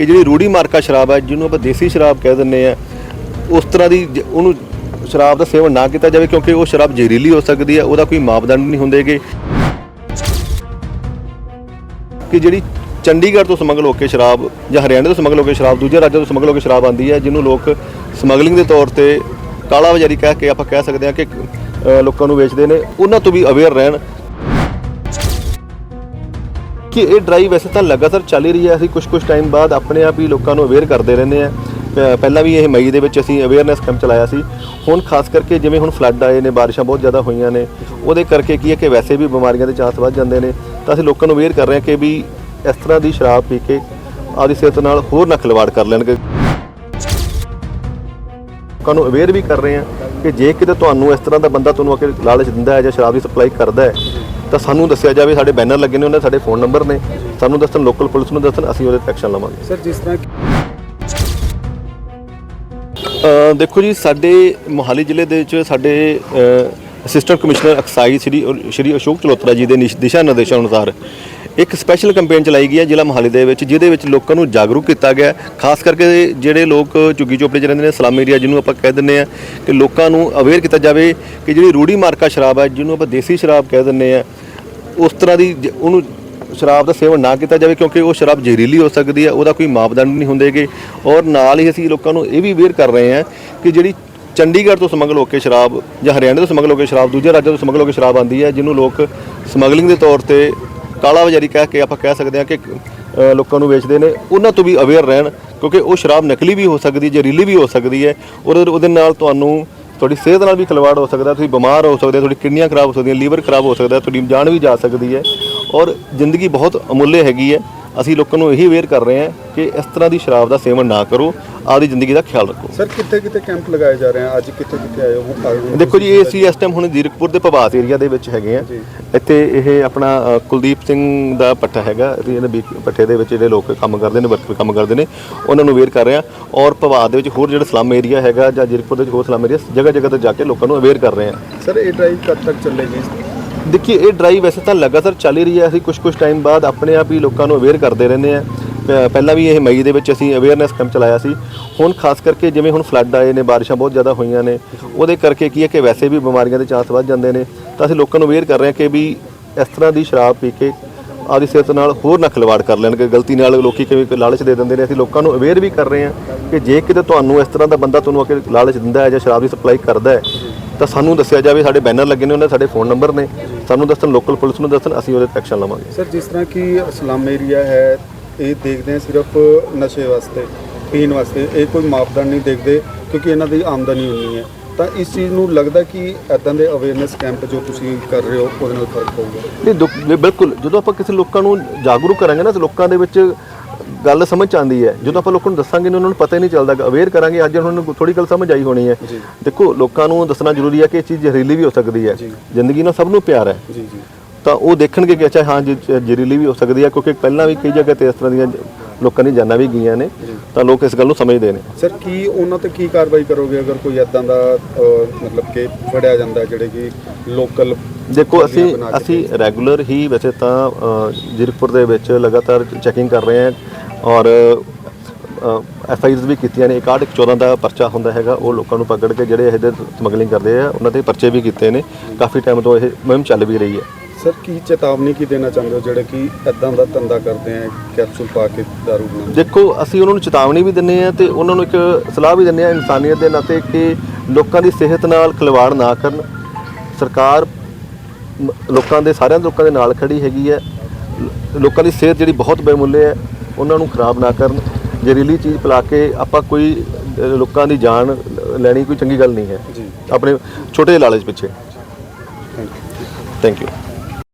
ਕਿ ਜਿਹੜੀ ਰੂੜੀ ਮਾਰਕਾ ਸ਼ਰਾਬ ਹੈ ਜਿਹਨੂੰ ਆਪਾਂ ਦੇਸੀ ਸ਼ਰਾਬ ਕਹਿ ਦਿੰਦੇ ਆ ਉਸ ਤਰ੍ਹਾਂ ਦੀ ਜ- ਉਹਨੂੰ ਸ਼ਰਾਬ ਦਾ ਸੇਵਨ ਨਾ ਕੀਤਾ ਜਾਵੇ ਕਿਉਂਕਿ ਉਹ ਸ਼ਰਾਬ ਜ਼ਹਿਰੀਲੀ ਹੋ ਸਕਦੀ ਹੈ ਉਹਦਾ ਕੋਈ ਮਾਪਦੰਡ ਨਹੀਂ ਹੁੰਦੇਗੇ ਕਿ ਜਿਹੜੀ ਚੰਡੀਗੜ੍ਹ ਤੋਂ ਸਮਗਲ ਹੋ ਕੇ ਸ਼ਰਾਬ ਜਾਂ ਹਰਿਆਣਾ ਤੋਂ ਸਮਗਲ ਹੋ ਕੇ ਸ਼ਰਾਬ ਦੂਜੇ ਰਾਜਾਂ ਤੋਂ ਸਮਗਲ ਹੋ ਕੇ ਸ਼ਰਾਬ ਆਉਂਦੀ ਹੈ ਜਿਹਨੂੰ ਲੋਕ ਸਮਗਲਿੰਗ ਦੇ ਤੌਰ ਤੇ ਕਾਲਾ ਬਾਜ਼ਾਰੀ ਕਹਿ ਕੇ ਆਪਾਂ ਕਹਿ ਸਕਦੇ ਹਾਂ ਕਿ ਅ, ਲੋਕਾਂ ਨੂੰ ਵੇਚਦੇ ਨੇ ਉਹਨਾਂ ਤੋਂ ਵੀ ਅਵੇਅਰ ਰਹਿਣ। ਕਿ ਇਹ ਡਰਾਈਵ ਵੈਸੇ ਤਾਂ ਲਗਾਤਾਰ ਚੱਲ ਹੀ ਰਹੀ ਹੈ। ਅਸੀਂ ਕੁਝ ਕੁਝ ਟਾਈਮ ਬਾਅਦ ਆਪਣੇ ਆਪ ਹੀ ਲੋਕਾਂ ਨੂੰ ਅਵੇਅਰ ਕਰਦੇ ਰਹਿੰਦੇ ਆ ਪਹਿਲਾਂ ਵੀ ਇਹ ਮਈ ਦੇ ਵਿੱਚ ਅਸੀਂ ਅਵੇਅਰਨੈਸ ਕੈਂਪ ਚਲਾਇਆ ਸੀ। ਹੁਣ ਖਾਸ ਕਰਕੇ ਜਿਵੇਂ ਹੁਣ ਫਲੱਡ ਆਏ ਨੇ, ਬਾਰਿਸ਼ਾਂ ਬਹੁਤ ਜ਼ਿਆਦਾ ਹੋਈਆਂ ਨੇ, ਉਹਦੇ ਕਰਕੇ ਕੀ ਹੈ ਕਿ ਵੈਸੇ ਵੀ ਬਿਮਾਰੀਆਂ ਦੇ ਚਾਂਸ ਵੱਧ ਜਾਂਦੇ ਨੇ। ਤਾਂ ਅਸੀਂ ਲੋਕਾਂ ਨੂੰ ਅਵੇਅਰ ਕਰ ਰਹੇ ਹਾਂ ਕਿ ਵੀ ਇਸ ਤਰ੍ਹਾਂ ਦੀ ਸ਼ਰਾਬ ਪੀ ਕੇ ਆਪਦੀ ਸਿਹਤ ਨਾਲ ਹੋਰ ਨਾ ਖਿਲਵਾੜ ਕਰ ਲੈਣਗੇ। ਲੋਕਾਂ ਨੂੰ ਅਵੇਅਰ ਵੀ ਕਰ ਰਹੇ ਹਾਂ ਕਿ ਜੇ ਕਿਤੇ ਤੁਹਾਨੂੰ ਇਸ ਤਰ੍ਹਾਂ ਦਾ ਬੰਦਾ ਤੁਹਾਨੂੰ ਆ ਕੇ ਲਾਲਚ ਦਿੰਦਾ ਹੈ ਜਾਂ ਸ਼ਰਾਬ ਦੀ ਸਪਲਾਈ ਕਰਦਾ ਹੈ ਤਾਂ ਸਾਨੂੰ ਦੱਸਿਆ ਜਾਵੇ ਸਾਡੇ ਬੈਨਰ ਲੱਗੇ ਨੇ ਉਹਨਾਂ ਦੇ ਸਾਡੇ ਫੋਨ ਨੰਬਰ ਨੇ ਸਾਨੂੰ ਦੱਸਣ ਲੋਕਲ ਪੁਲਿਸ ਨੂੰ ਦੱਸਣ ਅਸੀਂ ਉਹਦੇ ਤੇ ਐਕਸ਼ਨ ਲਵਾਂਗੇ ਸਰ ਜਿਸ ਤਰ੍ਹਾਂ ਦੇਖੋ ਜੀ ਸਾਡੇ ਮੋਹਾਲੀ ਜ਼ਿਲ੍ਹੇ ਦੇ ਵਿੱਚ ਸਾਡੇ assistant commissioner excise Shri Shri Ashok Chalotra ji ਦੇ ਦਿਸ਼ਾ ਨਿਰਦੇਸ਼ਾਂ ਅਨੁਸਾਰ ਇੱਕ ਸਪੈਸ਼ਲ ਕੈਂਪੇਨ ਚਲਾਈ ਗਈ ਹੈ ਜ਼ਿਲ੍ਹਾ ਮੋਹਾਲੀ ਦੇ ਵਿੱਚ ਜਿਹਦੇ ਵਿੱਚ ਲੋਕਾਂ ਨੂੰ ਜਾਗਰੂਕ ਕੀਤਾ ਗਿਆ। ਖਾਸ ਕਰਕੇ ਜਿਹੜੇ ਲੋਕ ਝੁੱਗੀ ਚੋਪੜੇ 'ਚ ਰਹਿੰਦੇ ਨੇ ਸਲਮ ਏਰੀਆ ਜਿਹਨੂੰ ਆਪਾਂ ਕਹਿ ਦਿੰਦੇ ਆ ਕਿ ਲੋਕਾਂ ਨੂੰ ਅਵੇਅਰ ਕੀਤਾ ਜਾਵੇ ਕਿ ਜਿਹੜੀ ਰੂੜੀ ਮਾਰਕਾ ਸ਼ਰਾਬ ਹੈ ਜਿਹਨੂੰ ਆਪਾਂ ਦੇਸੀ ਸ਼ਰਾਬ ਕਹਿ ਦਿੰਦੇ ਆ ਉਸ ਤਰ੍ਹਾਂ ਦੀ ਜ- ਉਹਨੂੰ ਸ਼ਰਾਬ ਦਾ ਸੇਵਨ ਨਾ ਕੀਤਾ ਜਾਵੇ ਕਿਉਂਕਿ ਉਹ ਸ਼ਰਾਬ ਜ਼ਹਿਰੀਲੀ ਹੋ ਸਕਦੀ ਹੈ ਉਹਦਾ ਕੋਈ ਮਾਪਦੰਡ ਨਹੀਂ ਹੁੰਦੇਗੇ ਔਰ ਨਾਲ ਹੀ ਅਸੀਂ ਲੋਕਾਂ ਨੂੰ ਇਹ ਵੀ ਅਵੇਅਰ ਕਰ ਰਹੇ ਹਾਂ ਕਿ ਜਿਹੜੀ ਚੰਡੀਗੜ੍ਹ ਤੋਂ ਸਮਗਲ ਹੋ ਕੇ ਸ਼ਰਾਬ ਜਾਂ ਹਰਿਆਣਾ ਤੋਂ ਸਮਗਲ ਹੋ ਕੇ ਸ਼ਰਾਬ ਦੂਜੇ ਰਾਜਾਂ ਤੋਂ ਸਮਗਲ ਹੋ ਕੇ ਸ਼ਰਾਬ ਆਉਂਦੀ ਹੈ ਜਿਹਨੂੰ ਲੋਕ ਸਮਗਲਿੰਗ ਦੇ ਤੌਰ ਤੇ ਕਾਲਾ ਬਾਜ਼ਾਰੀ ਕਹਿ ਕੇ ਆਪਾਂ ਕਹਿ ਸਕਦੇ ਹਾਂ ਕਿ ਅ, ਲੋਕਾਂ ਨੂੰ ਵੇਚਦੇ ਨੇ ਉਹਨਾਂ ਤੋਂ ਵੀ ਅਵੇਅਰ ਰਹਿਣ ਕਿਉਂਕਿ ਉਹ ਸ਼ਰਾਬ ਨਕਲੀ ਵੀ ਹੋ ਸਕਦੀ ਹੈ ਜ਼ਹਿਰੀਲੀ ਵੀ ਹੋ ਸਕਦੀ ਹੈ। ਔਰ ਉਹਦੇ ਨਾਲ ਤੁਹਾਨੂੰ ਤੁਹਾਡੀ ਸਿਹਤ ਨਾਲ ਵੀ ਖਿਲਵਾੜ ਹੋ ਸਕਦਾ, ਤੁਸੀਂ ਬਿਮਾਰ ਹੋ ਸਕਦੇ ਹੋ ਤੁਹਾਡੀ ਕਿਡਨੀਆਂ ਖਰਾਬ ਹੋ ਸਕਦੀਆਂ, ਲੀਵਰ ਖਰਾਬ ਹੋ ਸਕਦਾ, ਤੁਹਾਡੀ ਜਾਨ ਵੀ ਜਾ ਸਕਦੀ ਹੈ ਔਰ ਜ਼ਿੰਦਗੀ ਬਹੁਤ ਅਮੁੱਲੇ ਹੈਗੀ ਹੈ। ਅਸੀਂ ਲੋਕਾਂ ਨੂੰ ਇਹੀ ਅਵੇਅਰ ਕਰ ਰਹੇ ਹਾਂ ਕਿ ਇਸ ਤਰ੍ਹਾਂ ਦੀ ਸ਼ਰਾਬ ਦਾ ਸੇਵਨ ਨਾ ਕਰੋ ਆਪਦੀ ਜ਼ਿੰਦਗੀ ਦਾ ਖਿਆਲ ਰੱਖੋ। ਸਰ ਕਿੱਥੇ ਕਿੱਥੇ ਕੈਂਪ ਲਗਾਏ ਜਾ ਰਹੇ ਆ? ਅੱਜ ਕਿੱਥੇ ਕਿੱਥੇ ਆਏ ਹੋ? ਦੇਖੋ ਜੀ ਇਹ ਅਸੀਂ ਇਸ ਟਾਈਮ ਹੁਣ ਜ਼ੀਰਕਪੁਰ ਦੇ ਪ੍ਰਭਾਤ ਏਰੀਆ ਦੇ ਵਿੱਚ ਹੈਗੇ ਆ। ਇੱਥੇ ਇਹ ਆਪਣਾ ਕੁਲਦੀਪ ਸਿੰਘ ਦਾ ਪੱਠਾ ਹੈਗਾ। ਬੀ ਪੱਠੇ ਦੇ ਵਿੱਚ ਜਿਹੜੇ ਲੋਕ ਕੰਮ ਕਰਦੇ ਨੇ ਵਰਕਰ ਕੰਮ ਕਰਦੇ ਨੇ ਉਹਨਾਂ ਨੂੰ ਅਵੇਅਰ ਕਰ ਰਹੇ ਆ। ਔਰ ਪ੍ਰਭਾਤ ਦੇ ਵਿੱਚ ਹੋਰ ਜਿਹੜਾ ਸਲਮ ਏਰੀਆ ਹੈਗਾ ਜਾਂ ਜ਼ੀਰਕਪੁਰ ਦੇ ਵਿੱਚ ਹੋਰ ਸਲਮ ਏਰੀਆ ਜਗ੍ਹਾ ਜਗ੍ਹਾ ਤੇ ਜਾ ਕੇ ਲੋਕਾਂ ਨੂੰ ਅਵੇਅਰ ਕਰ ਰਹੇ ਆ। ਸਰ ਇਹ ਡਰਾਈਵ ਕਦ ਤੱਕ ਚੱਲੇਗੀ? ਦੇਖਿਏ ਇਹ ਡਰਾਈਵ ਵੈਸੇ ਤਾਂ ਲਗਾਤਾਰ ਚੱਲ ਹੀ ਰਹੀ ਹੈ। ਅਸੀਂ ਕੁਝ ਕੁਝ ਟਾਈਮ ਬਾਅਦ ਆਪਣੇ ਆਪ ਹੀ ਲੋਕਾਂ ਨੂੰ ਅਵੇਅਰ ਕਰਦੇ ਰਹਿੰਦੇ ਆ ਪਹਿਲਾਂ ਵੀ ਇਹ ਮਈ ਦੇ ਵਿੱਚ ਅਸੀਂ ਅਵੇਅਰਨੈਸ ਕੈਂਪ ਚਲਾਇਆ ਸੀ। ਹੁਣ ਖਾਸ ਕਰਕੇ ਜਿਵੇਂ ਹੁਣ ਫਲੱਡ ਆਏ ਨੇ, ਬਾਰਿਸ਼ਾਂ ਬਹੁਤ ਜ਼ਿਆਦਾ ਹੋਈਆਂ ਨੇ, ਉਹਦੇ ਕਰਕੇ ਕੀ ਹੈ ਕਿ ਵੈਸੇ ਵੀ ਬਿਮਾਰੀਆਂ ਦੇ ਚਾਂਸ ਵੱਧ ਜਾਂਦੇ ਨੇ। ਤਾਂ ਅਸੀਂ ਲੋਕਾਂ ਨੂੰ ਅਵੇਅਰ ਕਰ ਰਹੇ ਹਾਂ ਕਿ ਵੀ ਇਸ ਤਰ੍ਹਾਂ ਦੀ ਸ਼ਰਾਬ ਪੀ ਕੇ ਆਪਦੀ ਸਿਹਤ ਨਾਲ ਹੋਰ ਨਾ ਖਿਲਵਾੜ ਕਰ ਲੈਣਗੇ। ਗਲਤੀ ਨਾਲ ਲੋਕੀ ਕਿਵੇਂ ਲਾਲਚ ਦੇ ਦਿੰਦੇ ਨੇ, ਅਸੀਂ ਲੋਕਾਂ ਨੂੰ ਅਵੇਅਰ ਵੀ ਕਰ ਰਹੇ ਹਾਂ ਕਿ ਜੇ ਕਿਤੇ ਤੁਹਾਨੂੰ ਇਸ ਤਰ੍ਹਾਂ ਦਾ ਬੰਦਾ ਤੁਹਾਨੂੰ ਆ ਕੇ ਲਾਲਚ ਦਿੰਦਾ ਹੈ ਜਾਂ ਸ਼ਰਾਬ ਦੀ ਸਪਲਾਈ ਕਰਦਾ ਹੈ ਤਾਂ ਸਾਨੂੰ ਦੱਸਿਆ ਜਾਵੇ ਸਾਡੇ ਬੈਨਰ ਲੱਗੇ ਨੇ ਉਹਨਾਂ ਦੇ ਸਾਡੇ ਫੋਨ ਨੰਬਰ ਨੇ। ਸਾਨੂੰ ਦੱਸਣ ਲੋਕਲ ਪੁਲਿਸ ਨੂੰ ਦੱਸਣ ਅਸੀਂ ਉਹਦੇ ਤੇ ਐਕਸ਼ਨ ਲਵਾਂਗੇ। ਸਰ ਜਿਸ ਤਰ੍ਹਾਂ ਕਿ ਸਲਮ ਏਰੀਆ ਹੈ ਇਹ ਦੇਖਦੇ ਆ ਸਿਰਫ ਨਸ਼ੇ ਵਾਸਤੇ ਪੀਣ ਵਾਸਤੇ। ਇਹ ਕੋਈ ਮਾਪਦੰਡ ਨਹੀਂ ਦੇਖਦੇ ਕਿਉਂਕਿ ਇਹਨਾਂ ਦੀ ਆਮਦਨੀ ਉਨੀ ਹੈ। ਤਾਂ ਇਸ ਚੀਜ਼ ਨੂੰ ਲੱਗਦਾ ਕਿ ਐਦਾਂ ਦੇ ਅਵੇਅਰਨੈਸ ਕੈਂਪ ਜੋ ਤੁਸੀਂ ਕਰ ਰਹੇ ਹੋ ਉਹਦੇ ਨਾਲ ਫ਼ਰਕ ਪਊਗਾ? ਨਹੀਂ ਬਿਲਕੁਲ। ਜਦੋਂ ਆਪਾਂ ਕਿਸੇ ਲੋਕਾਂ ਨੂੰ ਜਾਗਰੂਕ ਕਰਾਂਗੇ ਨਾ ਤਾਂ ਲੋਕਾਂ ਦੇ ਵਿੱਚ ਗੱਲ ਸਮਝ 'ਚ ਆਉਂਦੀ ਹੈ। ਜਦੋਂ ਆਪਾਂ ਲੋਕਾਂ ਨੂੰ ਦੱਸਾਂਗੇ ਉਹਨਾਂ ਨੂੰ ਪਤਾ ਹੀ ਨਹੀਂ ਚੱਲਦਾ। ਅਵੇਅਰ ਕਰਾਂਗੇ ਅੱਜ ਉਹਨਾਂ ਨੂੰ ਥੋੜੀ ਗੱਲ ਸਮਝ ਆਈ ਹੋਣੀ ਹੈ। ਦੇਖੋ ਲੋਕਾਂ ਨੂੰ ਦੱਸਣਾ ਜ਼ਰੂਰੀ ਹੈ ਕਿ ਇਹ ਚੀਜ਼ ਜ਼ਹਿਰੀਲੀ ਵੀ ਹੋ ਸਕਦੀ ਹੈ। ਜ਼ਿੰਦਗੀ ਨਾਲ ਸਭ ਨੂੰ ਪਿਆਰ ਹੈ। ਜੀ ਜੀ। ਤਾਂ ਉਹ ਦੇਖਣਗੇ ਕਿ ਅੱਛਾ ਹਾਂ ਜ਼ਹਿਰੀਲੀ ਵੀ ਹੋ ਸਕਦੀ ਹੈ ਕਿਉਂਕਿ ਪਹਿਲਾਂ ਵੀ ਕਈ ਜਗ੍ਹਾ ਤੇ ਇਸ ਤਰ੍ਹਾਂ ਦੀਆਂ ਲੋਕਾਂ ਦੀ ਜਾਨਾਂ ਵੀ ਗਈਆਂ ਨੇ। ਤਾਂ ਲੋਕ ਇਸ ਗੱਲ ਨੂੰ ਸਮਝਦੇ ਨੇ। ਸਰ ਕੀ ਉਹਨਾਂ ਤੇ ਕੀ ਕਾਰਵਾਈ ਕਰੋਗੇ ਅਗਰ ਕੋਈ ਐਦਾਂ ਦਾ ਮਤਲਬ ਕਿ ਫੜਿਆ ਜਾਂਦਾ ਜਿਹੜੇ ਕਿ ਲੋਕਲ ਦੇਖੋ ਅਸੀਂ ਅਸੀਂ ਰੈਗੂਲਰ ਹੀ ਵੈਸੇ ਤਾਂ ਜ਼ੀਰਕਪੁਰ ਦੇ ਵਿੱਚ ਲਗਾਤਾਰ ਚੈਕਿੰਗ ਕਰ ਰਹੇ ਹਾਂ। ਔਰ ਐਫ ਆਈ ਵੀ ਕੀਤੀਆਂ ਨੇ 61 14 ਦਾ ਪਰਚਾ ਹੁੰਦਾ ਹੈਗਾ ਉਹ ਲੋਕਾਂ ਨੂੰ ਪਕੜ ਕੇ ਜਿਹੜੇ ਇਹਦੇ ਸਮਗਲਿੰਗ ਕਰਦੇ ਆ ਉਹਨਾਂ ਤੇ ਪਰਚੇ ਵੀ ਕੀਤੇ ਨੇ ਕਾਫੀ ਟਾਈਮ ਤੋਂ ਇਹ ਮੁਹਿੰਮ ਚੱਲ ਵੀ ਰਹੀ ਹੈ। ਸਰ ਕੀ ਚੇਤਾਵਨੀ ਕੀ ਦੇਣਾ ਚਾਹੁੰਦੇ ਹੋ ਜਿਹੜੇ ਕਿ ਐਦਾਂ ਦਾ ਧੰਦਾ ਕਰਦੇ ਆ ਕੈਪਸੂਲ ਪਾ ਕੇ ਦਾਰੂ ਬਣਾਉਂਦੇ ਦੇਖੋ ਅਸੀਂ ਉਹਨਾਂ ਨੂੰ ਚੇਤਾਵਨੀ ਵੀ ਦਿੰਨੇ ਆ ਤੇ ਉਹਨਾਂ ਨੂੰ ਇੱਕ ਸਲਾਹ ਵੀ ਦਿੰਨੇ ਆ ਇਨਸਾਨੀਅਤ ਦੇ ਨਾਤੇ ਕਿ ਲੋਕਾਂ ਦੀ ਸਿਹਤ ਨਾਲ ਖਿਲਵਾੜ ਨਾ ਕਰਨ। ਸਰਕਾਰ ਲੋਕਾਂ ਦੇ ਸਾਰਿਆਂ ਲੋਕਾਂ ਦੇ ਨਾਲ ਖੜੀ ਹੈਗੀ ਹੈ। ਲੋਕਾਂ ਦੀ ਸਿਹਤ ਜਿਹੜੀ ਬਹੁਤ ਬੇਮੁੱਲੇ ਹੈ। ਉਹਨਾਂ ਨੂੰ ਖਰਾਬ ਨਾ ਕਰਨ ਜ਼ਹਿਰੀਲੀ ਚੀਜ਼ ਪਿਲਾ ਕੇ ਆਪਾਂ ਕੋਈ ਲੋਕਾਂ ਦੀ ਜਾਨ ਲੈਣੀ ਕੋਈ ਚੰਗੀ ਗੱਲ ਨਹੀਂ ਹੈ। ਆਪਣੇ ਛੋਟੇ ਲਾਲਚ ਪਿੱਛੇ। Thank you thank you